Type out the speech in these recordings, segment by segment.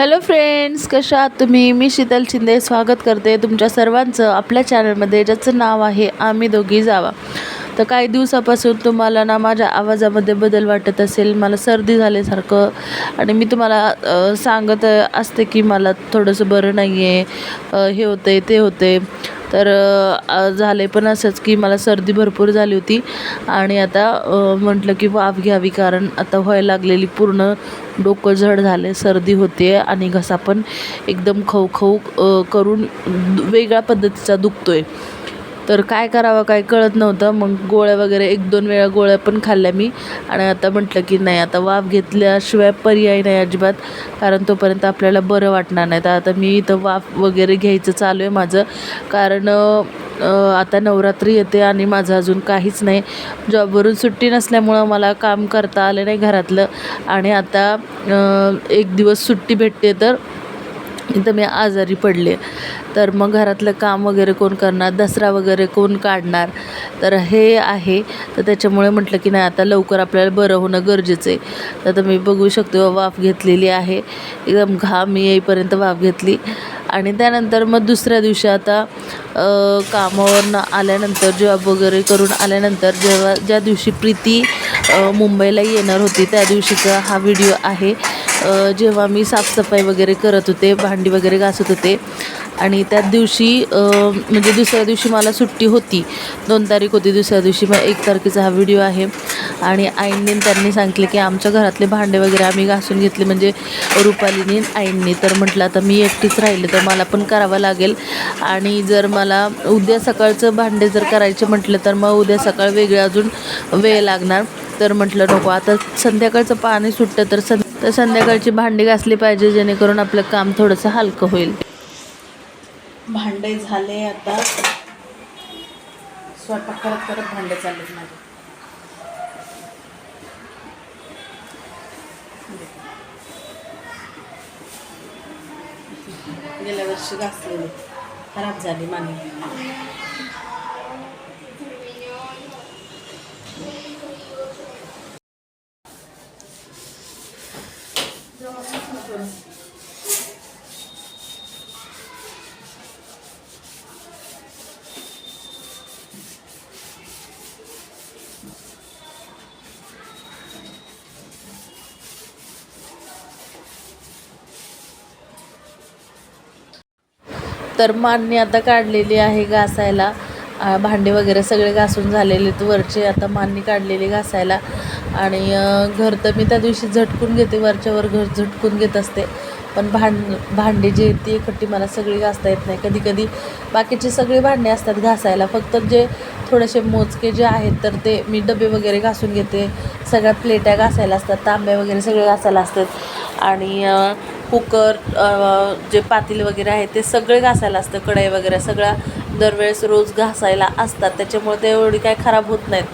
Hello friends कशा आहात तुम्ही? मी शीतल शिंदे. स्वागत करते तुमच्या सर्वांचं आपल्या चॅनलमध्ये ज्याचं नाव आहे आम्ही दोघी जावा. तर काही दिवसापासून तुम्हाला ना माझ्या आवाजामध्ये बदल वाटत असेल मला सर्दी झाल्यासारखं आणि मी तुम्हाला सांगत असते की मला थोडंसं बरं नाही आहे हे होते ते होते तर झालं झाले पण असंच की मला सर्दी भरपूर झाली होती आणि आता म्हटलं की वाफ घ्यावी कारण आता व्हायला लागलेली पूर्ण डोकं झड झाले सर्दी होते आणि घसा पण एकदम खवखव करून वेगळ्या पद्धतीचा दुखतो आहे तर काय करावं काय कळत नव्हतं. मग गोळ्या वगैरे एक दोन वेळा गोळ्या पण खाल्ल्या मी. आणि आता म्हटलं की नाही आता वाफ घेतल्याशिवाय पर्याय नाही अजिबात. कारण तोपर्यंत आपल्याला बरं वाटणार नाही. तर आता मी इथं वाफ वगैरे घ्यायचं चालू आहे माझं. कारण आता नवरात्री येते आणि माझं अजून काहीच नाही. जॉबवरून सुट्टी नसल्यामुळं मला काम करता आलं नाही घरातलं. आणि आता एक दिवस सुट्टी भेटते तर इथं मी आजारी पडले. तर मग घरातलं काम वगैरे कोण करणार? दसरा वगैरे कोण काढणार? तर हे आहे. तर त्याच्यामुळे म्हटलं की नाही आता लवकर आपल्याला बरं होणं गरजेचं आहे. तर आता मी बघू शकतो वाफ घेतलेली आहे. एकदम घाम येईपर्यंत वाफ घेतली. आणि त्यानंतर मग दुसऱ्या दिवशी आता कामावरनं आल्यानंतर जॉब वगैरे करून आल्यानंतर जेव्हा ज्या दिवशी प्रीती मुंबईला येणार होती त्या दिवशीचा हा व्हिडिओ आहे. जेव्हा मी साफसफाई वगैरे करत होते भांडी वगैरे घासत होते आणि त्याच दिवशी म्हणजे दुसऱ्या दिवशी मला सुट्टी होती. दोन तारीख होती दुसऱ्या दिवशी मग एक तारखेचा हा व्हिडिओ आहे. आणि आईंनी त्यांनी सांगितले की आमच्या घरातले भांडे वगैरे आम्ही घासून घेतले म्हणजे रुपालीनी आईंनी. तर म्हटलं आता मी एकटीच राहिले तर मला पण करावं लागेल. आणि जर मला उद्या सकाळचं भांडे जर करायचे म्हटलं तर मग उद्या सकाळ वेगळं अजून वेळ लागणार. तर म्हटलं नको आता संध्याकाळचं पाणी सुटतं तर सं तर संध्याकाळची भांडी घासली पाहिजे जेणेकरून आपलं काम थोडंसं हलकं होईल. भांडे झाले आता. स्वयंपाक करत करत भांडे चाललेत माझे. गेल्या वर्षी घासलेली. खराब झाली माने तर मांडणी आता काढलेली आहे घासायला. भांडे वगैरे सगळे घासून झालेले आहेत. वरचे आता मांडणी काढलेली घासायला. आणि घर तर मी त्या दिवशी झटकून घेते वरच्यावर घर झटकून घेत असते. पण भांड भांडी जी आहेत ती एकटी मला सगळी घासता येत नाही. कधी कधी बाकीचे सगळी भांडे असतात घासायला. फक्त जे थोडेसे मोजके जे आहेत तर ते मी डबे वगैरे घासून घेते. सगळ्या प्लेट्या घासायला असतात तांब्या वगैरे सगळे घासायला असतात. आणि कुकर जे पातील वगैरे आहे ते सगळे घासायला असतं कढई वगैरे सगळ्या दरवेळेस रोज घासायला असतात. त्याच्यामुळे ते एवढी काय खराब होत नाहीत.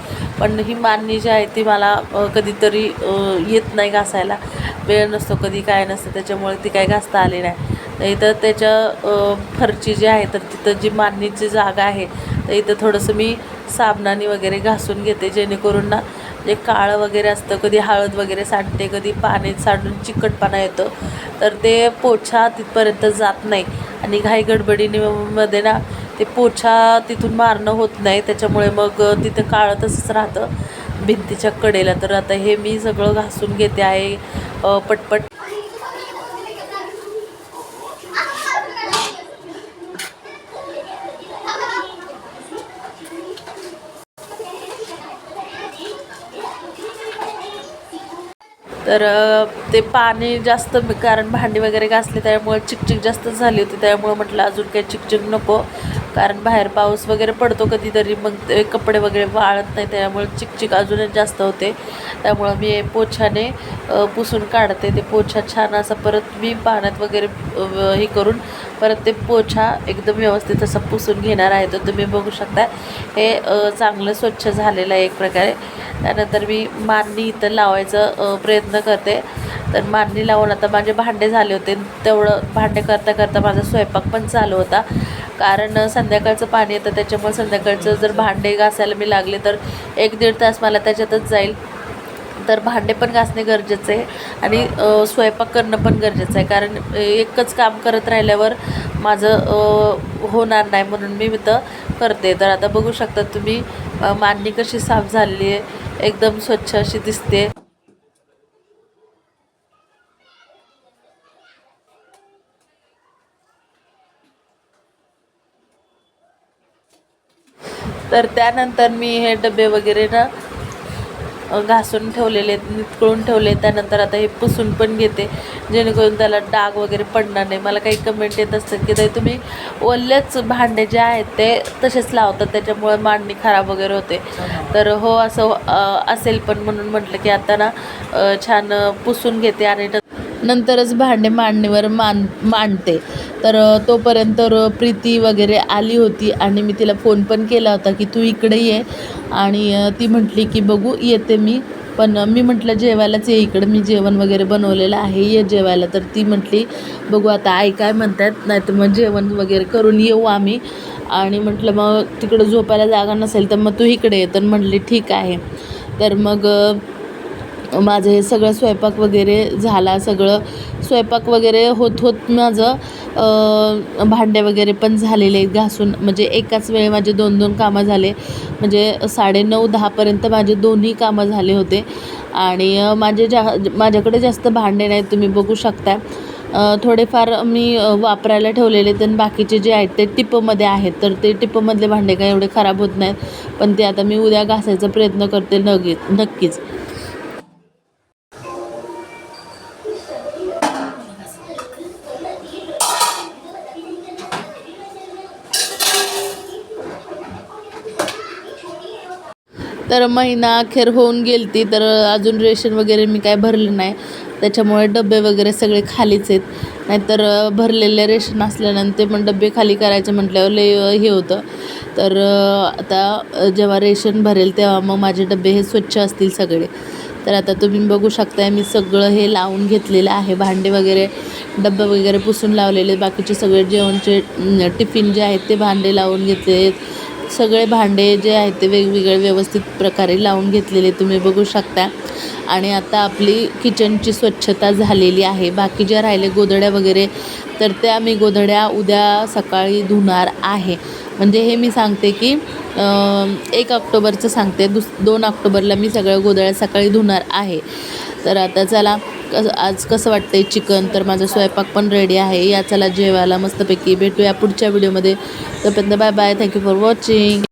पण ही मांडणी जी आहे ती मला कधीतरी येत नाही घासायला. वेळ नसतो कधी काय नसतं त्याच्यामुळे ती काय घासता आली नाही. तर इथं त्याच्या फरची जी आहे तर तिथं जी मांडणीची जागा आहे तर इथं थोडंसं मी साबणाने वगैरे घासून घेते जेणेकरून ना जे काळं वगैरे असतं कधी हळद वगैरे सांडते कधी पाणी सांडून चिकटपणा येतो तर ते पोछा तिथपर्यंत जात नाही. आणि घाई गडबडीने मध्ये ना ते पोछा तिथून मारणं होत नाही त्याच्यामुळे मग तिथं काळं तसंच राहतं भिंतीच्या कडेला. तर आता हे मी सगळं घासून घेते आहे पटपट. तर ते पाणी जास्त कारण भांडी वगैरे घासले त्यामुळे चिकचिक जास्त झाली होती. त्यामुळे म्हटलं अजून काही चिकचिक नको. कारण बाहेर पाऊस वगैरे पडतो कधीतरी मग ते कपडे वगैरे वाळत नाही त्यामुळे चिकचिक अजूनच जास्त होते. त्यामुळं मी पोछाने पुसून काढते. ते पोछा छान असा परत मी पाण्यात वगैरे हे करून परत ते पोछा एकदम व्यवस्थित असं पुसून घेणार आहे. तर तुम्ही बघू शकता हे चांगलं स्वच्छ झालेलं आहे एक प्रकारे. त्यानंतर मी मांडणी इथं लावायचं प्रयत्न करते. तर मांडणी लावून आता माझे भांडे झाले होते. तेवढं भांडे करता करता माझा स्वयंपाक पण चालू होता. कारण संध्याकाळचं पाणी येतं त्याच्यामुळे संध्याकाळचं जर भांडे घासायला मी लागले तर एक दीड तास मला त्याच्यातच जाईल. तर भांडे पण घासणे गरजेचं आहे आणि स्वयंपाक करणं पण गरजेचं आहे. कारण एकच काम करत राहिल्यावर माझं होणार नाही म्हणून मी इथं करते. तर आता बघू शकता तुम्ही मांडणी कशी साफ झालेली आहे. एकदम स्वच्छ अशी दिसते. तर त्यानंतर मी हे डबे वगैरे ना घासून ठेवलेले आहेत ठेवले त्यानंतर आता हे पुसून पण घेते. जेणेकरून त्याला डाग वगैरे पडणार नाही. मला काही कमेंट येत असतात की ताई तुम्ही ओल्लेच भांडे जे आहेत ते तसेच लावतात त्याच्यामुळे मांडणी खराब वगैरे होते. तर हो असं असेल पण म्हणून म्हटलं की आता ना छान पुसून घेते आणि नंतरच भांडे मांडणीवर मान मांडते. तर तोपर्यंत प्रीती वगैरे आली होती आणि मी तिला फोन पण केला होता की तू इकडे ये. आणि ती म्हटली की बघू येते मी. पण मी म्हटलं जेवायलाच ये इकडं. मी जेवण वगैरे बनवलेलं आहे ये जेवायला. तर ती म्हटली बघू आता आई काय म्हणतात नाही तर मग जेवण वगैरे करून येऊ आम्ही. आणि म्हटलं मग तिकडं झोपायला जागा नसेल तर मग तू इकडे ये. तर म्हटली ठीक आहे. तर मग माझं हे सगळं स्वयंपाक वगैरे झाला सगळं स्वयंपाक वगैरे होत होत माझं भांडे वगैरे पण झालेले आहेत घासून. म्हणजे एकाच वेळी माझे दोन दोन कामं झाले. म्हणजे साडेनऊ दहापर्यंत माझे दोन्ही कामं झाले होते. आणि माझे जा माझ्याकडे जास्त भांडे नाहीत तुम्ही बघू शकता थोडेफार मी वापरायला ठेवलेले आहेत बाकीचे जे आहेत ते टिपमध्ये आहेत. तर ते टिपमधले भांडे काय एवढे खराब होत नाहीत. पण ते आता मी उद्या घासायचा प्रयत्न करते नगी नक्कीच. तर महिना अखेर होऊन गेलती तर अजून रेशन वगैरे मी काय भरलं नाही. त्याच्यामुळे डबे वगैरे सगळे खालीच आहेत. नाहीतर भरलेले रेशन असल्यानंतर पण डबे खाली करायचे म्हटल्यावर लय हे होतं. तर आता जेव्हा रेशन भरेल तेव्हा मग माझे डबे हे स्वच्छ असतील सगळे. तर आता तुम्ही बघू शकताय मी सगळं हे लावून घेतलेलं आहे. भांडे वगैरे डब्बे वगैरे पुसून लावलेले बाकीचे सगळे जेवणचे टिफिन जे आहेत ते भांडे लावून घेतले आहेत. सगळे भांडे जे आहेत ते वेगवेगळे व्यवस्थित प्रकारे लावून घेतलेले तुम्ही बघू शकता. आणि आता आपली किचनची स्वच्छता झालेली आहे. बाकी ज्या राहिले गोधड्या वगैरे तर त्या मी गोधड्या उद्या सकाळी धुणार आहे. म्हणजे हे मी सांगते की एक ऑक्टोबरचं सांगते. दुस दोन ऑक्टोबरला मी सगळ्या गोधड्या सकाळी धुणार आहे. तर आता चला कसं आज कसं वाटतंय चिकन? तर माझा स्वयंपाक पण रेडी आहे. या चला जेवायला मस्तपैकी. भेटूया पुढच्या व्हिडिओमध्ये तोपर्यंत bye bye thank you for watching